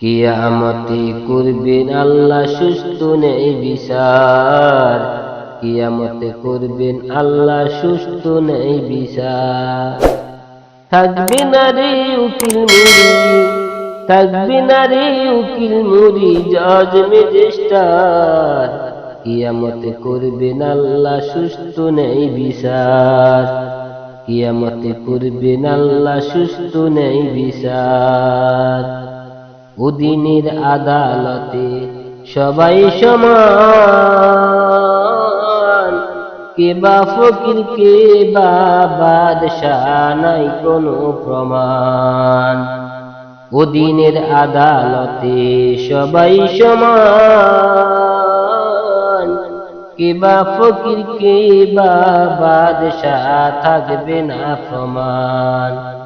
কিয়ামতে করবেন আল্লাহ সুস্থ নেই বিচার। কিয়ামতে করবেন আল্লাহ সুস্থ নেই বিচার। থাকবে না রে উকিল, মুড়ি। থাকবে না রে উকিল, মুড়ি, জজ ম্যাজিস্টার কিয়ামতে করবেন আল্লাহ সুস্থ নেই বিচার। কিয়ামতে করবেন আল্লাহ সুস্থ নেই বিচার। ওদিনের আদালতে সবাই সমান। কে বা ফকির, কে বা বাদশাহ, নাই কোনো প্রমাণ। ওদিনের আদালতে সবাই সমান। কে বা ফকির, কে বা বাদশাহ, থাকবে না প্রমাণ।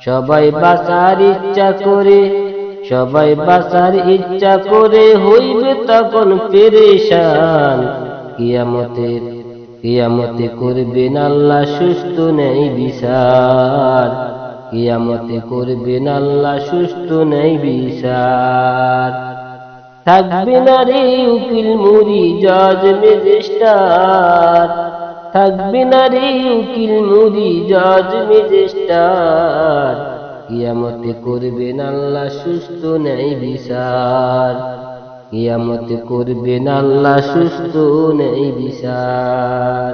সবাই বাঁচার ইচ্ছা করে সবাই বাঁচার ইচ্ছা করে হইবে তখন পেরেশান। কিয়ামতে কিয়ামতে করবেন আল্লাহ সুস্থ নেই বিচার। কিয়ামতে করবেন আল্লাহ সুস্থ নেই বিচার। থাকবে না রে উকিল, মুড়ি, জজ ম্যাজিস্টার থাকবে না রে উকিল, মুড়ি, জজ ম্যাজিস্টার কিয়ামতে করবেন আল্লাহ সুস্থ নেই বিচার। কিয়ামতে করবেন আল্লাহ সুস্থ নেই বিচার।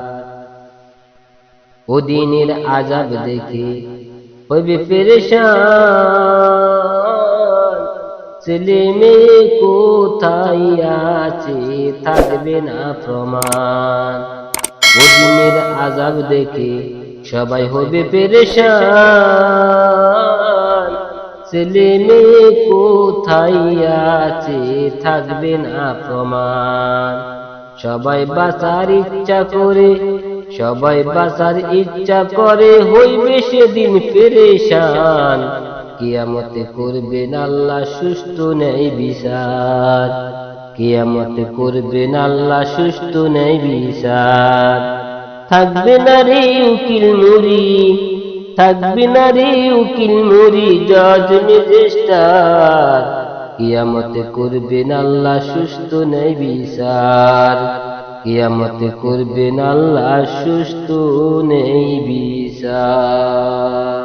ওদিনের আজাব দেখে হইবে পেরেশান। ছেলে মেয়ে কোথায় আছে থাকবে না প্রমাণ। ওদিনের আজাব দেখে সবাই হবে পেরেশান। ছেলে মেয়ে কোথায় আছে থাকবে না প্রমাণ। সবাই বাঁচার ইচ্ছা করে, সবাই বাঁচার ইচ্ছা করে হইবে সেদিন পেরেশান। কিয়ামতে করবেন আল্লাহ সুস্থ নেই বিচার। কিয়ামতে করবেন আল্লাহ সুস্থ নেই বিচার। থাকবে না রে উকিল মুড়ি থাকবে না রে উকিল মুরি জজ মেজিস্টার। কিয়ামতে করবেন আল্লাহ সুস্থ নেই বিচার। কিয়ামতে করবেন আল্লাহ সুস্থ নেই বিচার।